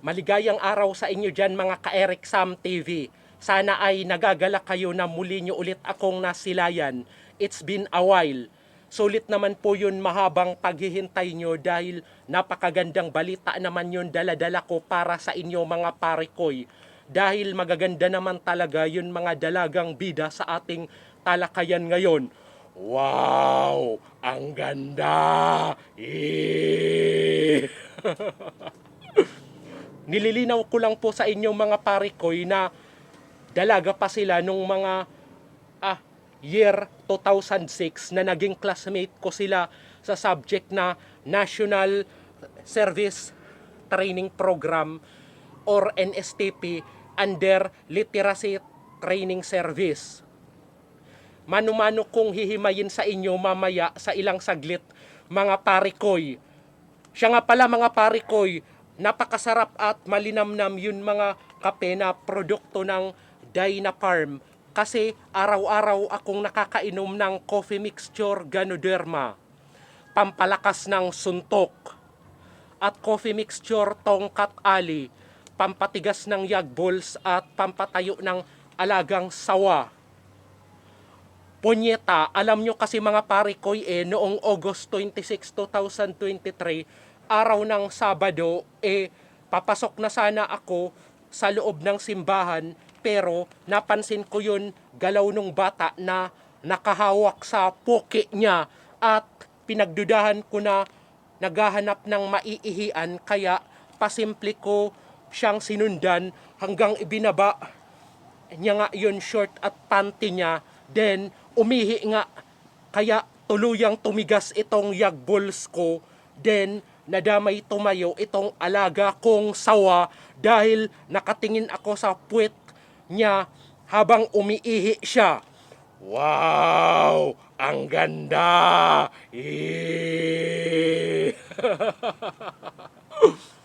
Maligayang araw sa inyo dyan mga ka-Eric Sam TV. Sana ay nagagalak kayo na muli nyo ulit akong nasilayan. It's been a while. Sulit naman po yun mahabang paghihintay nyo dahil napakagandang balita naman yun daladala ko para sa inyo mga parikoy. Dahil magaganda naman talaga yun mga dalagang bida sa ating talakayan ngayon. Wow! Ang ganda! Eh! Nililinaw ko lang po sa inyo mga parikoy na dalaga pa sila nung mga ah, year 2006 na naging classmate ko sila sa subject na National Service Training Program or NSTP under Literacy Training Service. Mano-mano kong hihimayin sa inyo mamaya sa ilang saglit mga parikoy. Siya nga pala mga parikoy, napakasarap at malinamnam yun mga kape na produkto ng Dyna Farm kasi araw-araw akong nakakainom ng coffee mixture Ganoderma, pampalakas ng suntok, at coffee mixture Tongkat Ali, pampatigas ng yag balls at pampatayo ng alagang sawa. Punyeta, alam nyo kasi mga parikoy eh, noong August 26, 2023, araw ng Sabado, eh, papasok na sana ako sa loob ng simbahan, pero napansin ko yun galaw nung bata na nakahawak sa poke niya at pinagdudahan ko na naghahanap ng maiihian kaya pasimple ko siyang sinundan hanggang ibinaba. Niya nga yun short at panty niya. Then umihi nga. Kaya tuluyang tumigas itong yagbols ko. Then nadamay tumayo itong alaga kong sawa dahil nakatingin ako sa puwet niya habang umiihi siya. Wow! Ang ganda! Eh!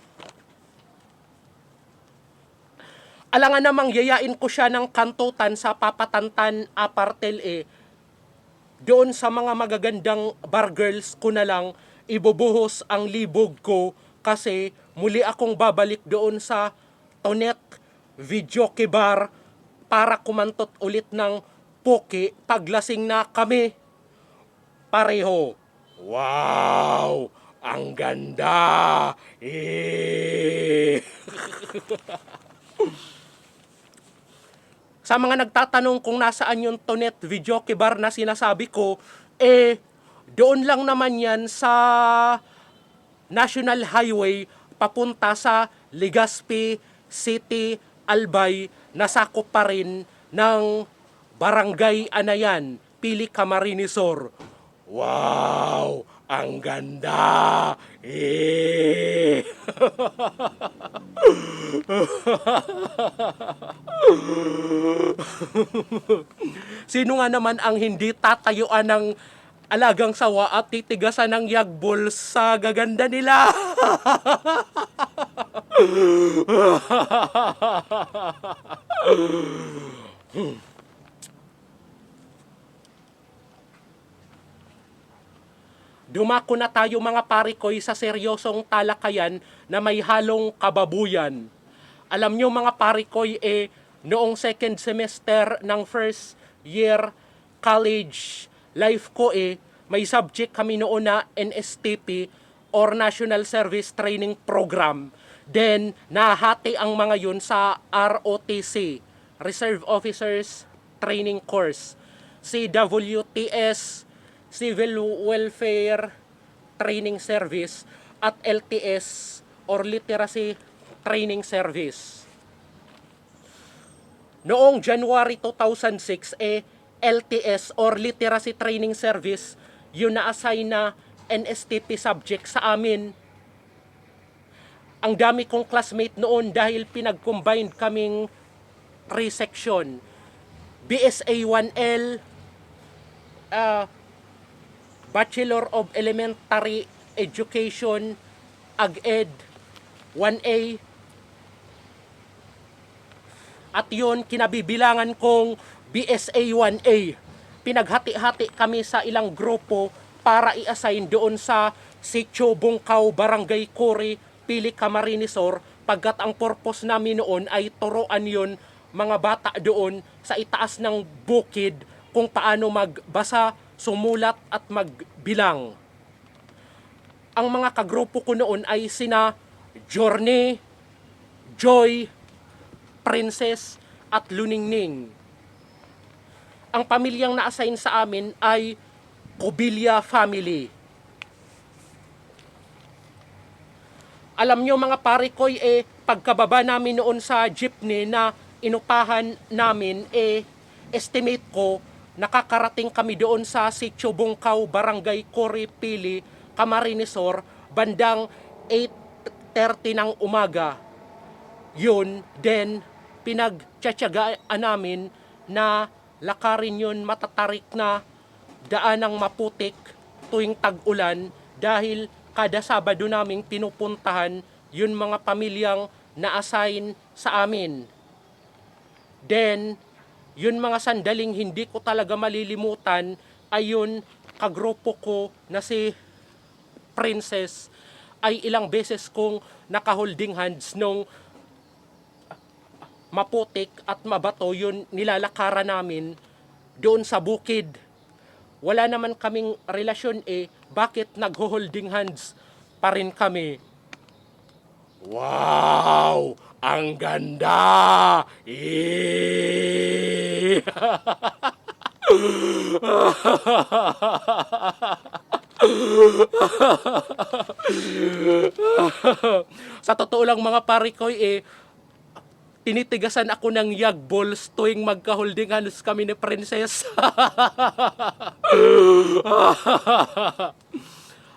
Alangan namang yayain ko siya ng kantutan sa papatantan apartel eh. Doon sa mga magagandang bar girls ko na lang ibubuhos ang libog ko kasi muli akong babalik doon sa Tonet Video Bar para kumantot ulit ng poke paglasing na kami. Pareho. Wow! Ang ganda! Sa mga nagtatanong kung nasaan yung Tonet Video Bar na sinasabi ko, eh, doon lang naman yan sa National Highway papunta sa Legazpi City, Albay, nasakop pa rin ng Barangay Anayan, Pili Camarinesor. Wow! Ang ganda! Eh! Sino nga naman ang hindi tatayuan ng alagang sawa at titigasan ng yagbol sa gaganda nila? Dumako na tayo mga parikoy sa seryosong talakayan na may halong kababuyan. Alam nyo mga parikoy eh, noong second semester ng first year college life ko eh, may subject kami noon na NSTP or National Service Training Program. Then, nahati ang mga yun sa ROTC, Reserve Officers Training Course. CWTS, Civil Welfare Training Service, at LTS or Literacy Training Service. Noong January 2006, eh, LTS or Literacy Training Service, yun na-assign na NSTP subject sa amin. Ang dami kong classmate noon dahil pinag-combine kaming three-section. BSA 1L, uh, Bachelor of Elementary Education, AgEd 1A, at yun, kinabibilangan kong BSA 1A. Pinaghati-hati kami sa ilang grupo para i-assign doon sa Sitio Bungkaw, Barangay Kori, Pili Camarinesor pagkat ang purpose namin noon ay turuan yon mga bata doon sa itaas ng bukid kung paano magbasa, sumulat at magbilang. Ang mga kagrupo ko noon ay sina Journey, Joy, Princess at Luningning. Ang pamilyang na-assign sa amin ay Cobilia family. Alam nyo mga pare ko, eh, pagkababa namin noon sa jeepney na inupahan namin, eh, estimate ko, nakakarating kami doon sa Sitio Bungkaw, Barangay Cory, Pili, Camarinesor, bandang 8.30 ng umaga. Yun, then, pinagtsatsagaan namin na lakarin yun matatarik na daanang maputik tuwing tag-ulan dahil kada Sabado naming pinupuntahan yun mga pamilyang na-assign sa amin. Then, yun mga sandaling hindi ko talaga malilimutan ay yun kagrupo ko na si Princess ay ilang beses kong nakaholding hands nung maputik at mabato yun nilalakaran namin doon sa bukid. Wala naman kaming relasyon eh, bakit nagho-holding hands pa rin kami? Wow! Ang ganda! Eh! Sa totoo lang mga pare ko eh, tinitigasan ako ng yag balls tuwing magka-holding hands kami ni Princess.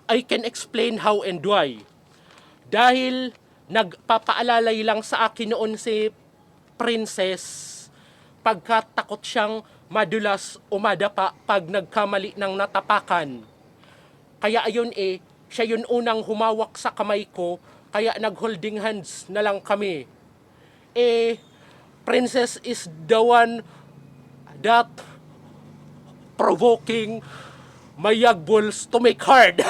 I can explain how and why. Dahil nagpapaalalay lang sa akin noon si Princess pagkat takot siyang madulas o madapa pag nagkamali ng natapakan. Kaya ayun eh, siya yun unang humawak sa kamay ko, kaya nag-holding hands na lang kami. Eh, Princess is the one that provoking my yag bulls to make hard.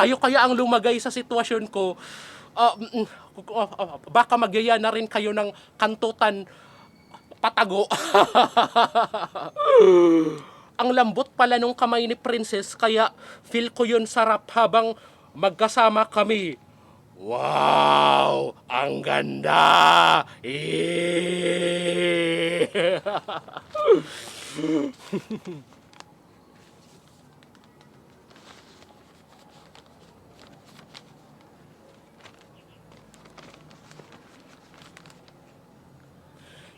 kayo kaya ang lumagay sa sitwasyon ko, ah, baka magyaya na rin kayo ng kantutan patago. ang lambot pala nung kamay ni Princess, kaya feel ko yun sarap habang magkasama kami. Wow! Ang ganda!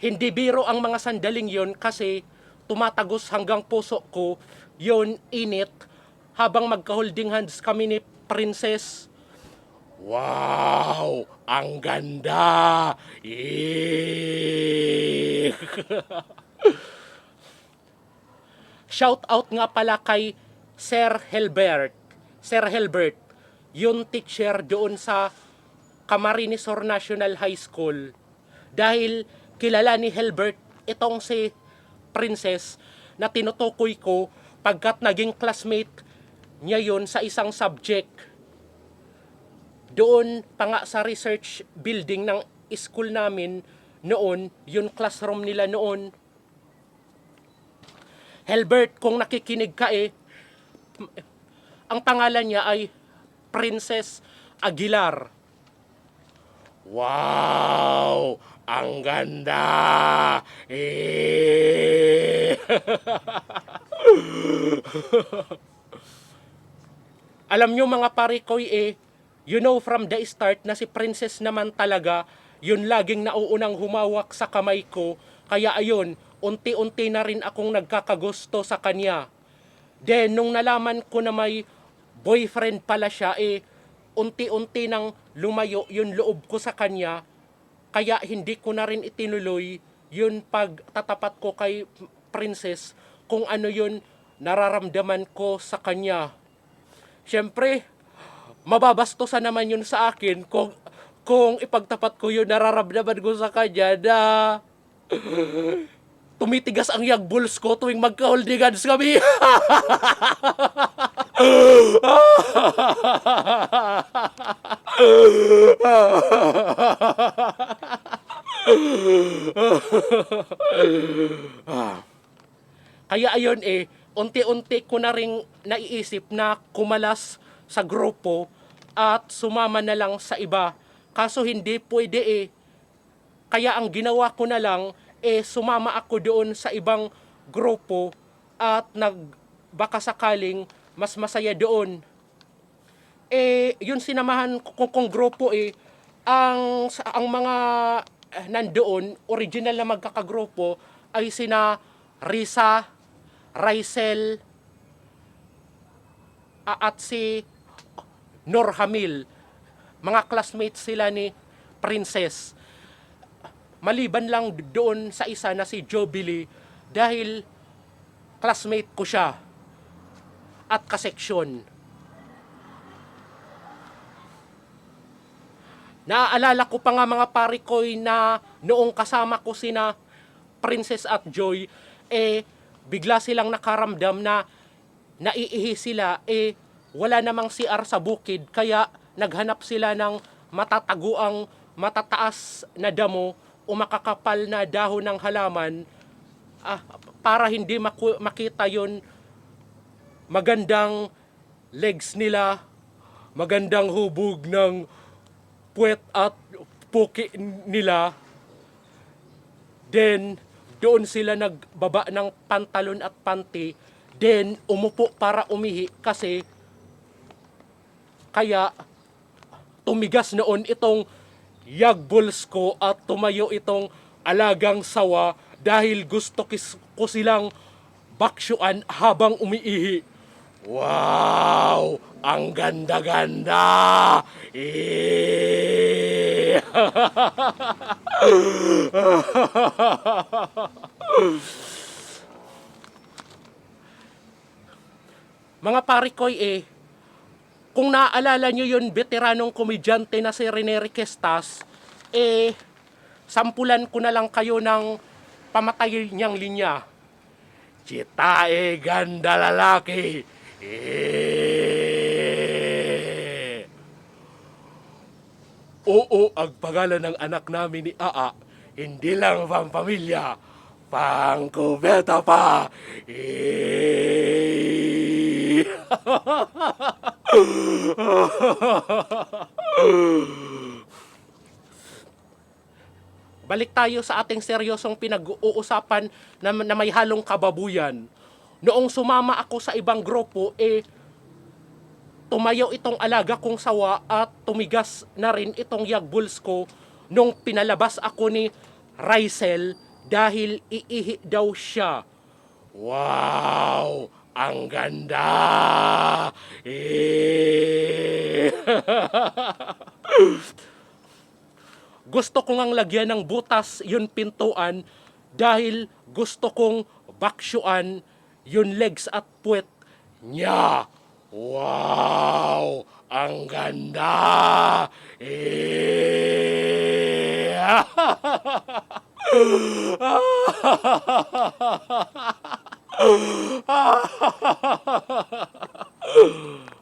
Hindi biro ang mga sandaling yon kasi tumatagos hanggang puso ko yon init habang magka-holding hands kami ni Princess. Wow! Ang ganda! Eh! Shout out nga pala kay Sir Helbert. Sir Helbert, yung teacher doon sa Camarinesor National High School. Dahil kilala ni Helbert itong si Princess na tinutukoy ko pagkat naging classmate niya yon sa isang subject. Doon pa nga sa research building ng school namin noon, yung classroom nila noon. Helbert, kung nakikinig ka eh, ang pangalan niya ay Princess Aguilar. Wow! Ang ganda! Eh! Alam nyo mga pare ko eh, you know from the start na si Princess naman talaga, yun laging nauunang humawak sa kamay ko. Kaya ayun, unti-unti na rin akong nagkakagusto sa kanya. Then, nung nalaman ko na may boyfriend pala siya, eh, unti-unti nang lumayo yung loob ko sa kanya. Kaya hindi ko na rin itinuloy yun pagtatapat ko kay Princess kung ano yun nararamdaman ko sa kanya. Siyempre, mababastosan naman yun sa akin kung kung ipagtapat ko yun nararamdaman ko sa kanya na tumitigas ang yag bulls ko tuwing magka-holding hands kami. Kaya ayun eh, unti-unti ko na rin naiisip na kumalas sa grupo at sumama na lang sa iba. Kaso hindi pwede eh. Kaya ang ginawa ko na lang eh sumama ako doon sa ibang grupo at nag baka sakaling mas masaya doon. Eh yun sinamahan ko kong grupo eh ang ang mga eh, nandoon original na magkakagrupo ay sina Risa, Rysel, a- at si Nor Hamil. Mga classmates sila ni Princess. Maliban lang doon sa isa na si Jobili dahil classmate ko siya at kaseksyon. Naaalala ko pa nga mga pari ko'y na noong kasama ko sina Princess at Joy, eh, bigla silang nakaramdam na naiihi sila, eh, wala namang CR sa bukid, kaya naghanap sila ng matataguang matataas na damo o makakapal na dahon ng halaman. Ah, para hindi maku- makita yon magandang legs nila, magandang hubog ng puwet at puki nila. Then, doon sila nagbaba ng pantalon at panty. Then, umupo para umihi kasi kaya tumigas noon itong yagbuls ko at tumayo itong alagang sawa dahil gusto ko silang baksyuan habang umiihi. Wow! Ang ganda-ganda! Eh! Mga pari koy eh, kung naaalala nyo yun, veteranong komedyante na si Rene Riquestas, eh, sampulan ko na lang kayo ng pamatay niyang linya. Chita eh, ganda lalaki. Eh. Oo, ang pangalan ng anak namin ni Aa, hindi lang pampamilya, pangkubeta pa. Eh. Balik tayo sa ating seryosong pinag-uusapan na, na may halong kababuyan. Noong sumama ako sa ibang grupo, eh, tumayo itong alaga kong sawa at tumigas na rin itong yagbuls ko nung pinalabas ako ni Rysel dahil iihi daw siya. Wow! Ang ganda! Eh! gusto ko ngang lagyan ng butas yun pintuan dahil gusto kong baksyuan yun legs at puwet niya. Wow! Ang ganda! Eh!